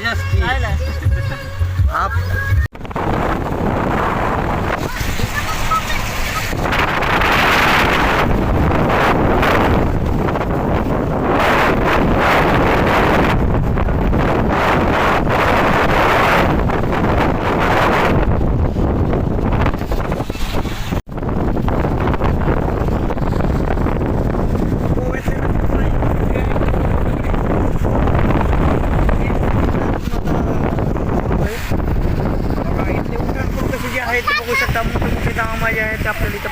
just ते आपल्याला इथं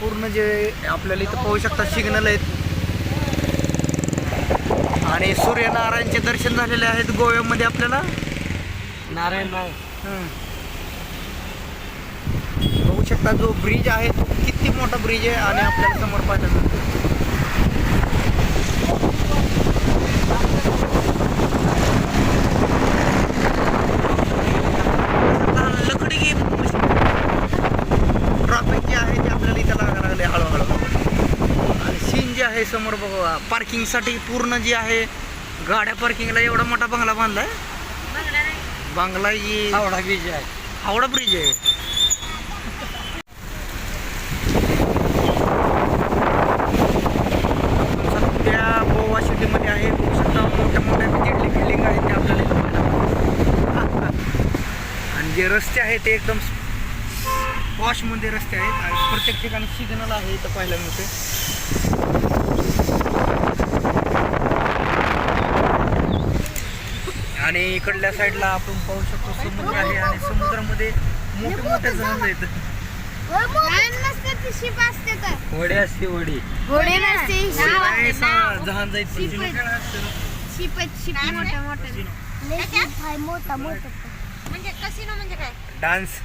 पूर्ण जे आपल्याला इथं पाहू शकता सिग्नल आहेत. आणि सूर्यनारायणचे दर्शन झालेले आहेत गोव्यामध्ये आपल्याला. नारायण शकता जो ब्रिज आहे तो किती मोठा ब्रिज आहे आणि आपल्याला समोर पाहिजे लकडी ट्रॅफिक जे आहे ते आपल्याला इथं लागायला लागले हळूहळू. आणि सीन जे आहे समोर बघा पार्किंगसाठी पूर्ण जे आहे गाड्या पार्किंगला एवढा मोठा बंगला बांधलाय. बांगला ही हावडा बीज आहे. हावडा ब्रिज आहे सध्या गोवा सिटीमध्ये आहे बघू शकता मोठ्या मोठ्या बिल्डिंग बिल्डिंग आहेत ते आपल्याला इथं पाहायला. आणि जे रस्ते आहेत ते एकदम पॉशमध्ये रस्ते आहेत. आणि प्रत्येक ठिकाणी सिग्नल आहे इथं पाहायला मिळते आणि इकडल्या साईडला आपण पाहू शकतो समुद्र आहे आणि समुद्रामध्ये मोठे मोठे जहाज आहेत. शिप असते वडी असते जहाज आहेत. मोठा मोठा. म्हणजे कसिनो म्हणजे काय? डान्स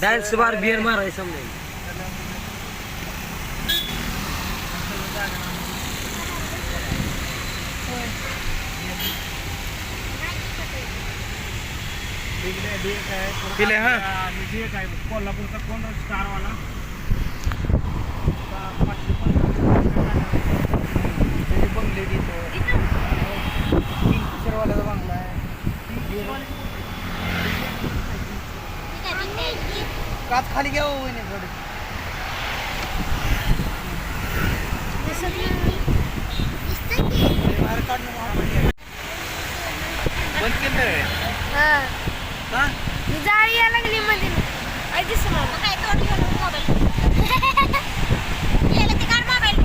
डान्स बार बिअर माराय समजा. पिले हा. कोल्हापूरचा कोण स्टारवाला बंगले तिथं किंगफिशरवाल्याचा बंगला आहे काच खाली घ्या हो वहिनी थोडी. बाहेर काढणं महागडी आहे. बंद केलं आहे. का जाळी या लागली मध्ये. काय दिसणार काय तोड मोबाईल गेलं ते काढ मोबाईल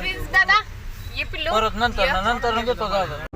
प्रिन्स दादा ये पिल्लू. परत नंतर नंतर घेतो दादा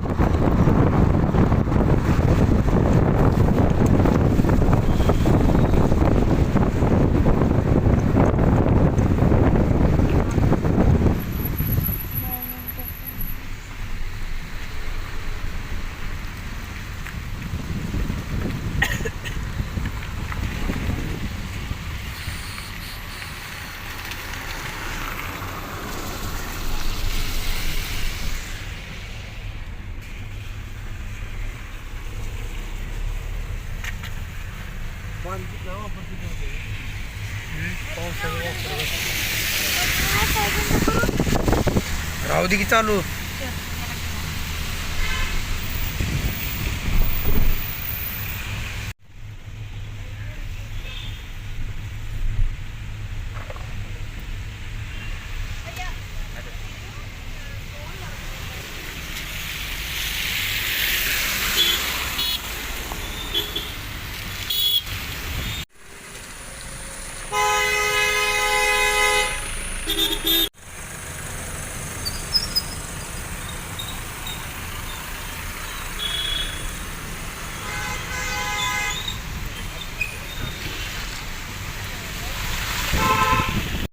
राहू दे की चालू.